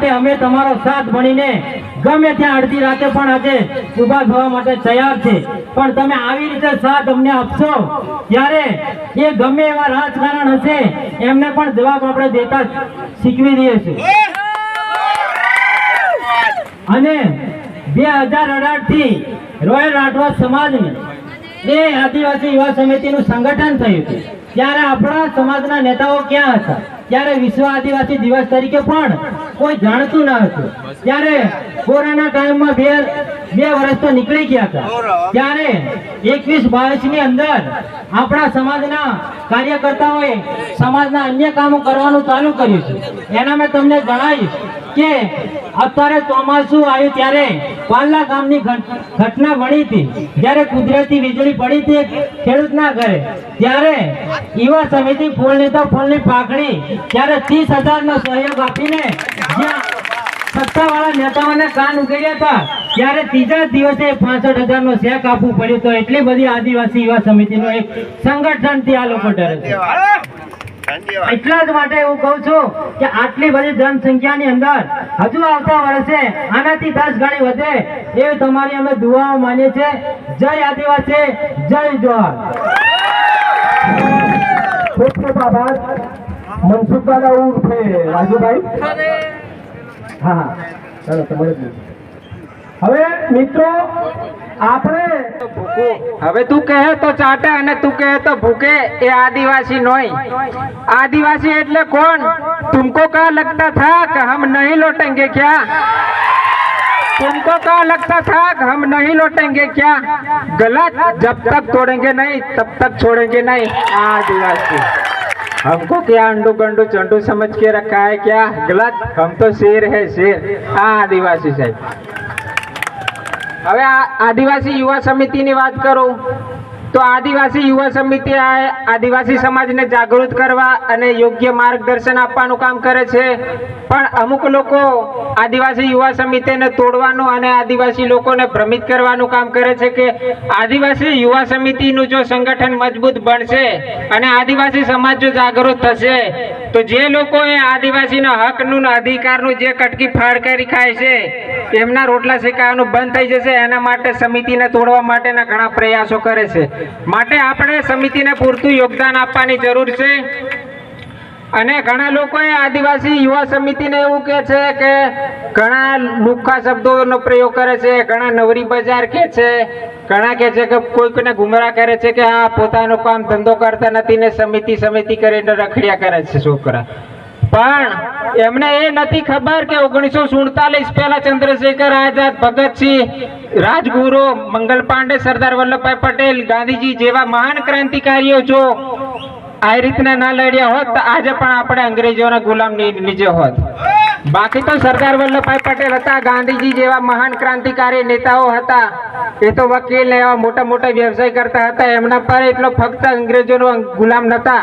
માટે અમે તમારો સાથ ભણીને ગમે ત્યાં અડધી રાતે પણ આજે ઊભા થવા માટે તૈયાર છે. પણ તમે આવી રીતે સાથ અમને આપશો, ત્યારે એ ગમે એવા રાજકારણ હશે, એમને પણ જવાબ આપણે દેતા શીખવી દઈએ છીએ. અને બે હજાર અઢારથી રોયલ રાઠવા સમાજની એ આદિવાસી યુવા સમિતિનું સંગઠન થયું હતું ત્યારે આપણા સમાજના નેતાઓ ક્યાં હતા? ત્યારે વિશ્વ આદિવાસી દિવસ તરીકે પણ કોઈ જાણતું ન હતું. ત્યારે કોરોના ટાઈમમાં બે બે વર્ષ તો નીકળી ગયા હતા. ત્યારે એકવીસ બાવીસની અંદર આપણા સમાજના કાર્યકર્તાઓએ સમાજના અન્ય કામો કરવાનું ચાલુ કર્યું છે. એના મેં તમને જણાવીશ. કે અત્યારે ચોમાસું આવ્યું ત્યારે પાલ્લા ગામની ઘટના બની હતી. જ્યારે કુદરતી વીજળી પડી હતી ખેડૂતના ઘરે. ત્યારે યુવા સમિતિ ફૂલની તો ફૂલની પાકડી ત્યારે ત્રીસ હજારનો સહયોગ આપીને જ્યાં સત્તાવાળા નેતાઓને કાન ઉકેડ્યા હતા. ત્યારે ત્રીજા દિવસે પાસઠ હજારનો ચેક આપવું પડ્યું તો એટલી બધી આદિવાસી યુવા સમિતિનો એક સંગઠનથી આ લોકો ડરે છે. એટલા જ માટે હું કહું છું કે આટલી બધી જનસંખ્યાની અંદર હજુ આવતા વર્ષે આનાથી દસ ગણી વધે એ તમારી અમે દુઆઓ માનીએ છીએ. જય આદિવાસી જય જોહર ખૂબ ખૂબ આભાર. મનસુખભાઈ ઉર્ફે રાજુભાઈ? હા હા. ચાલો તમારે. હવે મિત્રો આપણે હવે તું કહે તો ચાટે અને તું કહે તો ભૂકે એ આદિવાસી નોય आदिवासी એટલે કોણ तुमको क्या लगता था कि हम नहीं लौटेंगे क्या तुमको क्या लगता था कि हम नहीं लौटेंगे क्या गलत जब तक तोड़ेंगे नहीं तब तक छोड़ेंगे नहीं आदिवासी हमको क्या अंडू गंडू चंडू समझ के रखा है क्या गलत हम तो शेर है शेर આ આદિવાસી સાહેબ હવે આદિવાસી યુવા સમિતિની વાત કરું, તો આદિવાસી યુવા સમિતિ આ આદિવાસી સમાજને જાગૃત કરવા અને યોગ્ય માર્ગદર્શન આપવાનું કામ કરે છે. પણ અમુક લોકો આદિવાસી યુવા સમિતિને તોડવાનું અને આદિવાસી લોકોને ભ્રમિત કરવાનું કામ કરે છે કે આદિવાસી યુવા સમિતિનું જો સંગઠન મજબૂત બનશે અને આદિવાસી સમાજ જો જાગૃત થશે તો જે લોકોએ આદિવાસીના હકનું અધિકારનું જે કટકી ફાળકારી ખાય છે, એમના રોટલા શેકાવાનું બંધ થઈ જશે, એના માટે સમિતિને તોડવા માટેના ઘણા પ્રયાસો કરે છે. માટે આપણે સમિતિને પૂરતું યોગદાન આપવાની જરૂર છે. અને ઘણા લોકોએ આદિવાસી યુવા સમિતિને એવું કહે છે કે ઘણા લુખ્ખા શબ્દોનો પ્રયોગ કરે છે, ઘણા નવરી બજાર કહે છે, ઘણા કહે છે કે કોઈકને ગુમરાહ કરે છે કે આ પોતાનું કામ ધંધો કરતા નથી ને સમિતિ સમિતિ કરીને રખડ્યા કરે છે છોકરા. પણ એમને એ નથી ખબર કે ઓગણીસો સુડતાલીસ પહેલા ચંદ્રશેખર આઝાદ, ભગતસિંહ, રાજગુરુ, મંગલ પાંડે, સરદાર વલ્લભભાઈ પટેલ, ગાંધીજી જેવા મહાન ક્રાંતિકારીઓ જો આ રીતના ના લડ્યા હોત તો આજે પણ આપણે અંગ્રેજોના ગુલામ નીચે હોત. બાકી તો સરદાર વલ્લભભાઈ પટેલ હતા, ગાંધીજી જેવા મહાન ક્રાંતિકારી નેતાઓ હતા. એ તો વકીલ એવા મોટા મોટા વ્યવસાય કરતા હતા, એમના પર એટલો ફક્ત અંગ્રેજોનો ગુલામ નતા.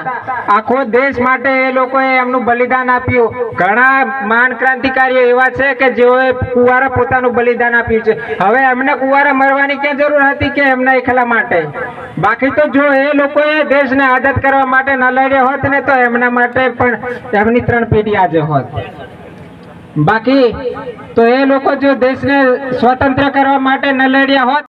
આખો દેશ માટે એ લોકોએ એમનું બલિદાન આપ્યું. ઘણા મહાન ક્રાંતિકારીઓ એવા છે કે જેઓએ કુંવારા પોતાનું બલિદાન આપ્યું છે. હવે એમને કુંવારા મરવાની ક્યાં જરૂર હતી કે એમના એકલા માટે? બાકી તો જો એ લોકોએ દેશને આઝાદ કરવા માટે ન લડ્યા હોત ને તો એમના માટે પણ એમની ત્રણ પેઢી આજે હોત. બાકી તો એ લોકો જો દેશને સ્વતંત્ર કરવા માટે ન લડ્યા હોત